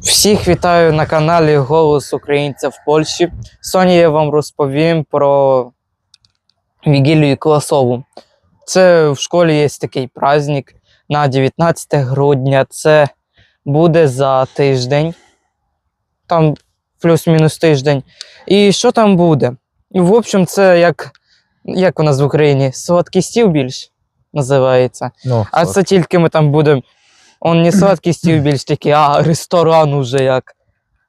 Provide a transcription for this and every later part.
Всіх вітаю на каналі Голос Українця в Польщі. Сьогодні я вам розповім про Вігілію Класову. Це в школі є такий праздник на 19 грудня. Це буде за тиждень. Там плюс-мінус тиждень. І що там буде? В общем, це як, як у нас в Україні? Солодкий стіл більш називається. Ну, А це тільки ми там будемо. Он не сладкий стіл більш такий, а ресторан уже як.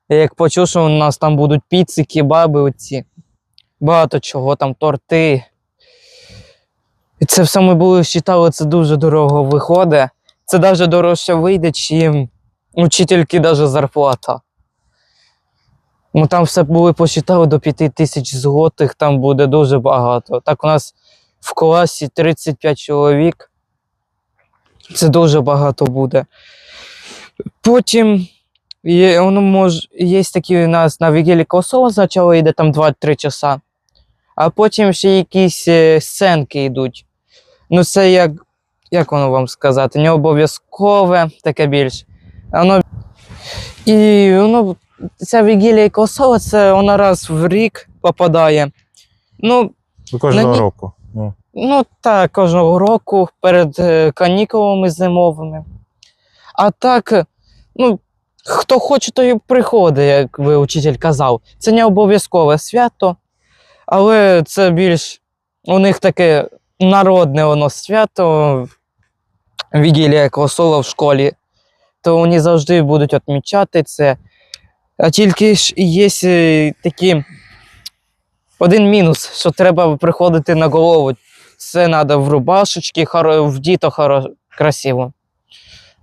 Я як почув, що у нас там будуть піци, кебаби оці. Багато чого, там торти. І це все ми були считали, це дуже дорого виходить. Це навіть дорожче вийде, чим учительки навіть зарплата. Ми там все були посчитали до 5 тисяч злотих, там буде дуже багато. Так у нас в класі 35 чоловік. Це дуже багато буде. Потім є, воно мож, є такі у нас на Вігілі Косово спочатку йде там 2-3 часа, а потім ще якісь е, сценки йдуть. Ну, це як, як воно вам сказати, не обов'язкове, таке більш. Воно, і воно, ця Вігілія Косово, це вона раз в рік попадає. Ну, Ну, кожного ні- року. Ну, Ну, так, кожного року перед е, канікулами зимовими. А так, е, ну, хто хоче, той і приходить, як би учитель казав. Це не обов'язкове свято, але це більш у них таке народне воно свято, Вігілія Косола в школі. То вони завжди будуть відмічати це. А тільки ж є е, такі один мінус, що треба приходити на голову це треба в рубашечці, хоро- вдіто красиво.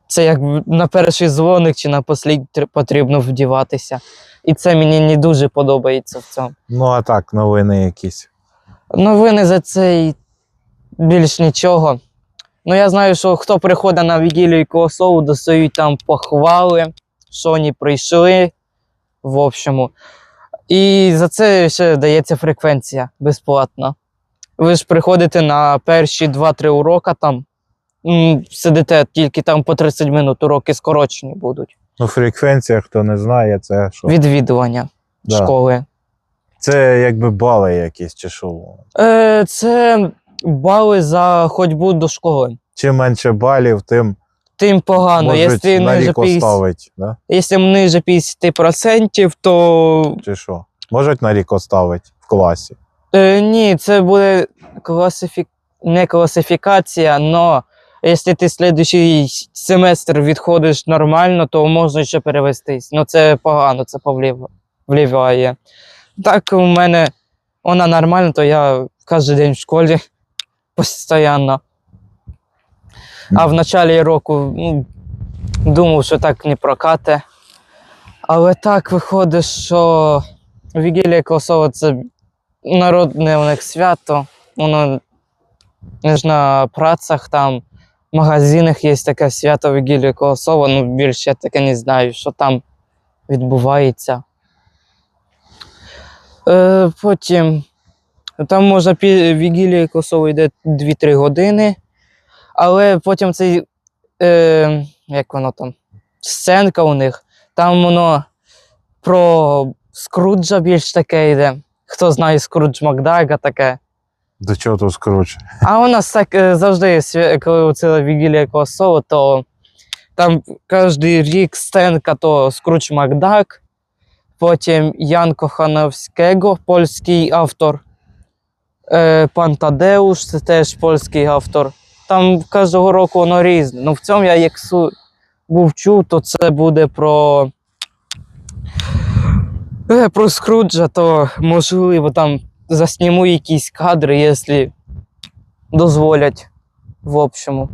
Це як на перший дзвоник чи на послідній потрібно вдіватися. І це мені не дуже подобається в цьому. ну а так, новини якісь. Новини за цей більш нічого. Ну, я знаю, що хто приходить на Вігілію Колосову, достають там похвали, що вони прийшли, в общому. І за це ще дається фреквенція безплатно. Ви ж приходите на перші 2-3 урока там, сидите тільки там по 30 минут, уроки скорочені будуть. Ну, фреквенція, хто не знає, це що? Відвідування Да. школи. Це якби бали якісь чи що. Е, це бали за ходьбу до школи. Чим менше балів, тим Тим погано. можуть Якщо ниже рік 50, оставить, да? якщо ниже 50%, то чи що? Можуть на рік оставити в класі. е, ні, це буде класифі... не класифікація, але якщо ти слідуючий семестр відходиш нормально, то можна ще перевестись. Ну це погано, це повлив... впливає. Так у мене вона нормальна, то я кожен день в школі постійно. А в началі року ну, думав, що так не прокате. Але так виходить, що Вігілія Косова це народне у них свято. Воно не ж на працях там, в магазинах є таке свято Вігілія Колосова, ну більше я таке не знаю, що там відбувається. Е, потім там пі- Вігілія Колосова йде 2-3 години. Але потім цей, е, як воно там, сценка у них, там воно про Скруджа більш таке йде. Хто знає Скрудж Макдага таке. До чого тут скруче? А у нас так е, завжди, коли це Вігілія Косово, то там кожен рік сценка то Скрудж Макдак, потім Ян Кохановського, польський автор. Е, Пан Тадеуш, це теж польський автор. Там кожного року воно різне. Ну в цьому я як су- був чув, то це буде про. Е, про Скруджа, то можливо там засніму якісь кадри, якщо дозволять в общому.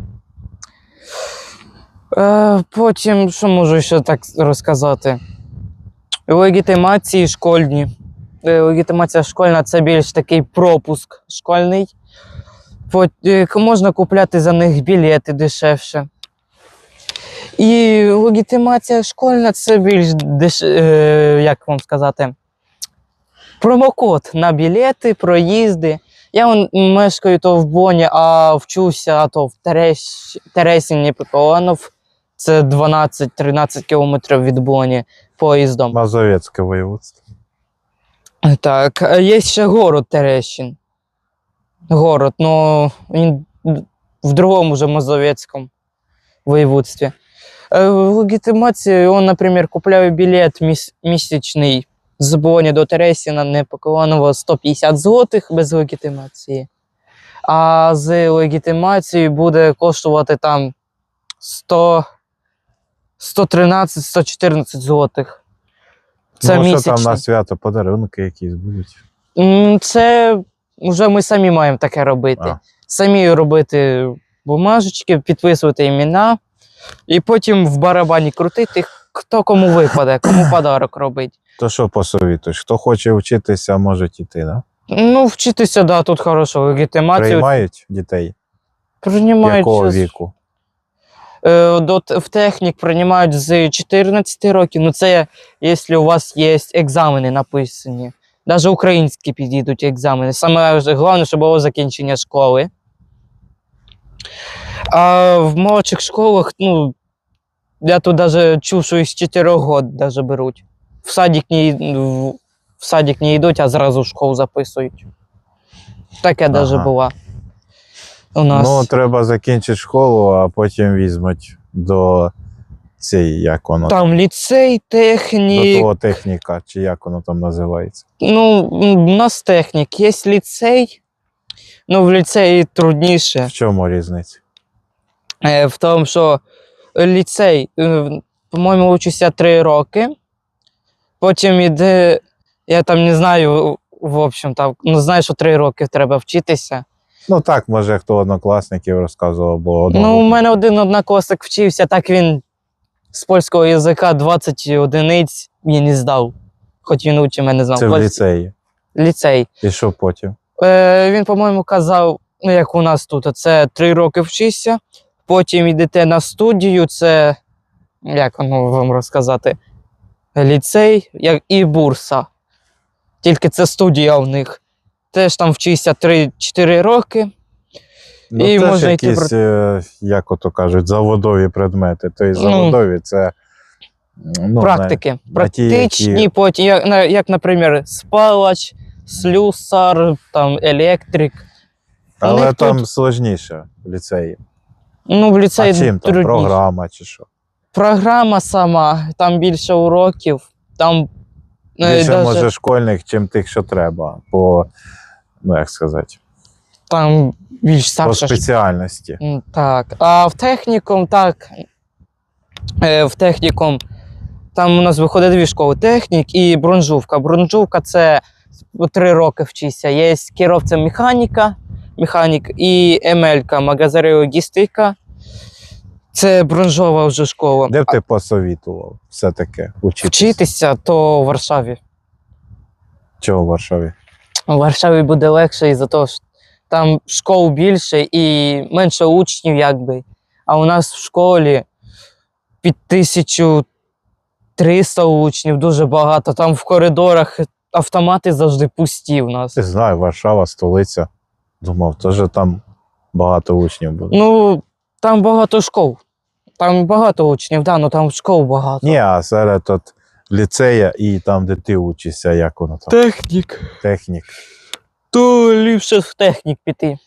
Е, потім, що можу ще так розказати? Легітимації школьні. Е, Легітимація школьна це більш такий пропуск школьний. Е, Можна купляти за них білети дешевше. І легітимація школьна це більш деш... е, як вам сказати, промокод на білети, проїзди. Я вон мешкаю то в Боні, а вчуся то в Терес... Тересіні Пепелонов. Це 12-13 кілометрів від Боні поїздом. Мазовецьке воєводство. Так, є ще город Терещин. Город, ну він в другому вже Мазовецькому воєводстві. Е, В легітимації він, наприклад, купляє білет міс- місячний з Боні до Тересіна непокованого 150 злотих без легітимації. А з легітимацією буде коштувати там 100, 113-114 злотих. Це ну, що там на свято, подарунки якісь будуть. Це вже ми самі маємо таке робити. А. Самі робити бумажечки, підписувати імена, і потім в барабані крутити, хто кому випаде, кому подарок робить. То що посовітуєш? Хто хоче вчитися, може йти, да? Ну, вчитися, да, тут хорошо. Легітимацію Приймають дітей? приймають Якого віку? Е, до, в технік приймають з 14 років. Ну, це якщо у вас є екзамени написані. Навіть українські підійдуть екзамени. Саме головне, щоб було закінчення школи. А в молодших школах, ну, я тут навіть чув, що із 4 років даже беруть. В садик не, в, в садик не йдуть, а зразу в школу записують. Таке Ага. навіть було. У нас. Ну, треба закінчити школу, а потім візьмуть до цієї, як воно, Там ліцей, до того техніка, чи як воно там називається. Ну, у нас технік, є ліцей. Ну, в ліцеї трудніше. В чому різниця? Е, в тому, що ліцей, е, по-моєму, учуся 3 роки. Потім іде, я там не знаю, в общем, там, ну, знаю, що 3 роки треба вчитися. Ну так, може, хто однокласників розказував, бо одного. Ну, у мене один однокласник вчився, так він з польського язика 20 одиниць він не здав. Хоч він учить мене знав. Це в Польсь- ліцеї. ліцей. І що потім? Е, він, по-моєму, казав, ну як у нас тут, це три роки вчишся, потім йдете на студію, це як воно вам розказати? Ліцей як і бурса. Тільки це студія у них. Теж там вчишся 3-4 роки. Ну, І теж можна йти якісь, е, як ото кажуть, заводові предмети. Тобто Ну, заводові це. Ну, практики. на ті, Практичні, які- потім, як, на- як, наприклад, спалач, слюсар, там, електрик. Але них там тут- сложніше в ліцеї. Ну, в ліцеї а чим там? трудніше. Програма чи що? програма сама, там більше уроків, там е, Більше даже, може школьних, чим тих, що треба. По, ну як сказати, там більш по старша. ж- спеціальності. М, Так. А в технікум, так. Е, в технікум там у нас виходить дві школи: технік і бронжувка. Бронжувка це три роки вчися. Є керовця механіка, механік і емелька, магазин логістика. Це бронжова вже школа. Де б ти посовітував все таке учитися? Вчитися, то в Варшаві. Чого в Варшаві? У Варшаві буде легше із-за того, що там школ більше і менше учнів, якби. А у нас в школі під 1300 учнів дуже багато. Там в коридорах автомати завжди пусті в нас. Не знаю, Варшава, столиця. Думав, теж там багато учнів буде. Ну, там багато школ. Там багато учнів, да, ну там школ багато. Ні, а серед от ліцея і там, де ти учишся, як воно там, Технік. технік, То ліпше в технік піти.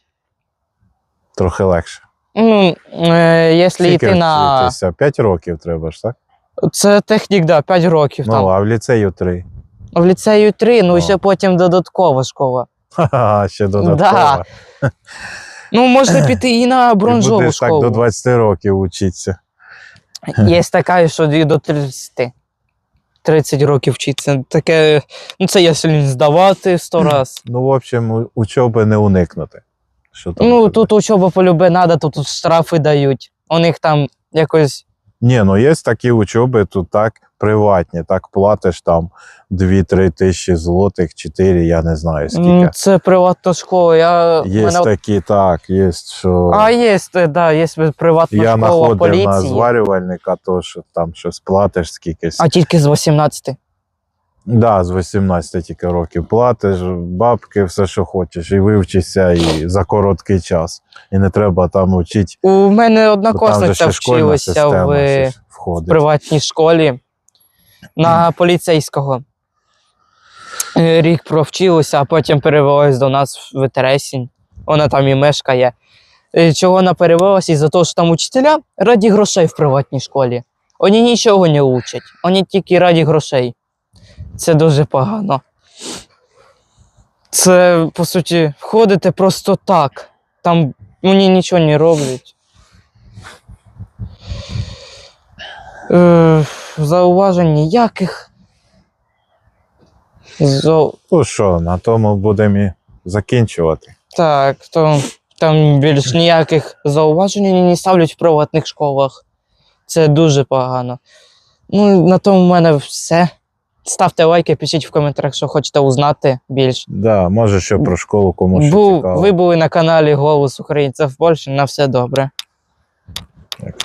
трохи легше. Ну, е, якщо Скільки йти на. вчитися? П'ять років треба ж, так? Це технік, да, 5 років Ну, там. а в ліцею три. В ліцею 3, ну О. ще потім додаткова школа. Ха-ха, ще додатково. Да. Ну, можна піти і на І бронзову будеш так школу. до 20 років учитися. Є така, що і до 30. 30 років вчиться. Таке, ну це я сьогодні здавати 100 раз. Ну, в общем, учоби не уникнути. Що там Ну, тебе? тут учоба полюбе треба, то тут штрафи дають. У них там якось. Ні, ну є такі учоби, тут так приватні, так платиш там 2-3 тисячі злотих, 4, я не знаю скільки. м, Це приватна школа. Я, Є мене... такі, так, є, що А, є, так, да, є приватна я школа знаходив на зварювальника, то що там щось платиш скількись. А тільки з 18. Да, з 18 тільки років платиш, бабки, все, що хочеш, і вивчишся і за короткий час. І не треба там вчити. У мене однокласниця вчилася в, в приватній школі на поліцейського. Е, Рік провчилася, а потім перевелась до нас в Тересінь. Вона там і мешкає. Е, Чого вона перевелася? Із-за того, що там учителя раді грошей в приватній школі. Вони нічого не учать, вони тільки раді грошей. Це дуже погано. Це, по суті, ходите просто так. Там вони нічого не роблять. Е, зауважень ніяких. Зо... Ну що, на тому будемо і закінчувати. Так, то там більш ніяких зауважень не ставлять в приватних школах. Це дуже погано. Ну, на тому в мене все. Ставте лайки, пишіть в коментарях, що хочете узнати більше. Да, може, що про школу комусь Бу, цікаво. ви були на каналі Голос Українця в Польщі. На все добре. Так.